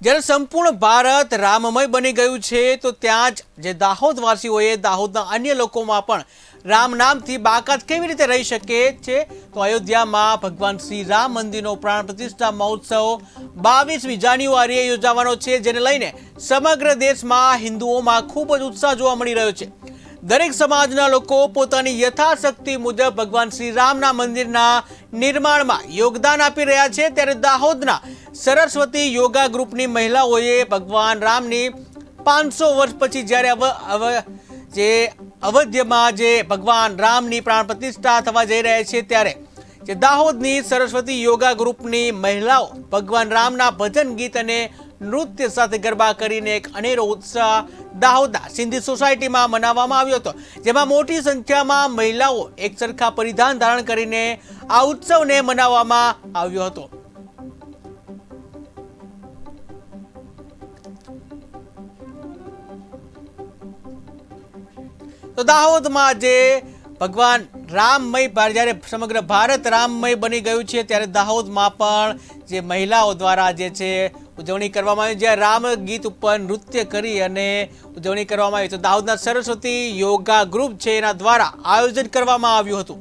જ્યારે સંપૂર્ણ ભારત રામમય બની ગયું છે, તો ત્યાં જ જે દાહોદવાસીઓએ દાહોદના અન્ય લોકોમાં પણ રામ નામથી બાકાત કેવી રીતે રહી શકે છે, તો અયોધ્યામાં ભગવાન શ્રી રામ મંદિરનો પ્રાણ પ્રતિષ્ઠા મહોત્સવ બાવીસમી જાન્યુઆરીએ યોજાવાનો છે, જેને લઈને સમગ્ર દેશમાં હિન્દુઓમાં ખૂબ જ ઉત્સાહ જોવા મળી રહ્યો છે. દરેક સમાજના લોકો પોતાની યથાશક્તિ મુજબ ભગવાન શ્રી રામના મંદિરના નિર્માણમાં યોગદાન આપી રહ્યા છે. ત્યારે દાહોદના સરસ્વતી યોગા ગ્રુપની મહિલાઓએ ભગવાન રામની પાંચસો વર્ષ પછી જ્યારે જે અવધ્યમાં જે ભગવાન રામની પ્રાણ પ્રતિષ્ઠા થવા જઈ રહ્યા છે ત્યારે જે દાહોદની સરસ્વતી યોગા ગ્રુપની મહિલાઓ ભગવાન રામના ભજન ગીત અને નૃત્ય સાથે ગરબા કરીને એક અનેરો ઉત્સાહ દાહોદના સિંધી સોસાયટીમાં મનાવવામાં આવ્યો હતો, જેમાં મોટી સંખ્યામાં મહિલાઓ એક સરખા પરિધાન ધારણ કરીને આ ઉત્સવને મનાવવામાં આવ્યો હતો. તો દાહોદમાં જે ભગવાન રામમય જ્યારે સમગ્ર ભારત રામમય બની ગયું છે, ત્યારે દાહોદમાં પણ જે મહિલાઓ દ્વારા જે છે ઉજવણી કરવામાં આવી જ્યાં રામ ગીત ઉપર નૃત્ય કરી અને ઉજવણી કરવામાં આવી. તો દાહોદના સરસ્વતી યોગા ગ્રુપ છે, એના દ્વારા આયોજન કરવામાં આવ્યું હતું.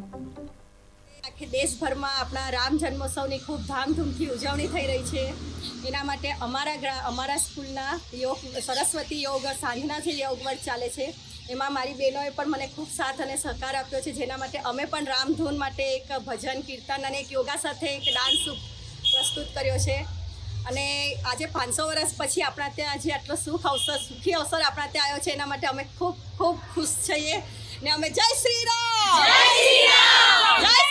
આખી દેશભરમાં આપણા રામ જન્મોત્સવની ખૂબ ધામધૂમથી ઉજવણી થઈ રહી છે. એના માટે અમારા અમારા સ્કૂલના યોગ, સરસ્વતી યોગ સાંજના જે યોગ વર્ગ ચાલે છે. એમાં મારી બહેનોએ પણ મને ખૂબ સાથ અને સહકાર આપ્યો છે, જેના માટે અમે પણ રામધૂન માટે એક ભજન, કીર્તન અને એક યોગા સાથે એક ડાન્સ પ્રસ્તુત કર્યો છે. અને આજે પાંચસો વર્ષ પછી આપણા ત્યાં જે આટલો સુખ અવસર સુખી અવસર આપણા ત્યાં આવ્યો છે એના માટે અમે ખૂબ ખૂબ ખુશ છીએ. ને અમે જય શ્રી રામ! જય શ્રી રામ! જય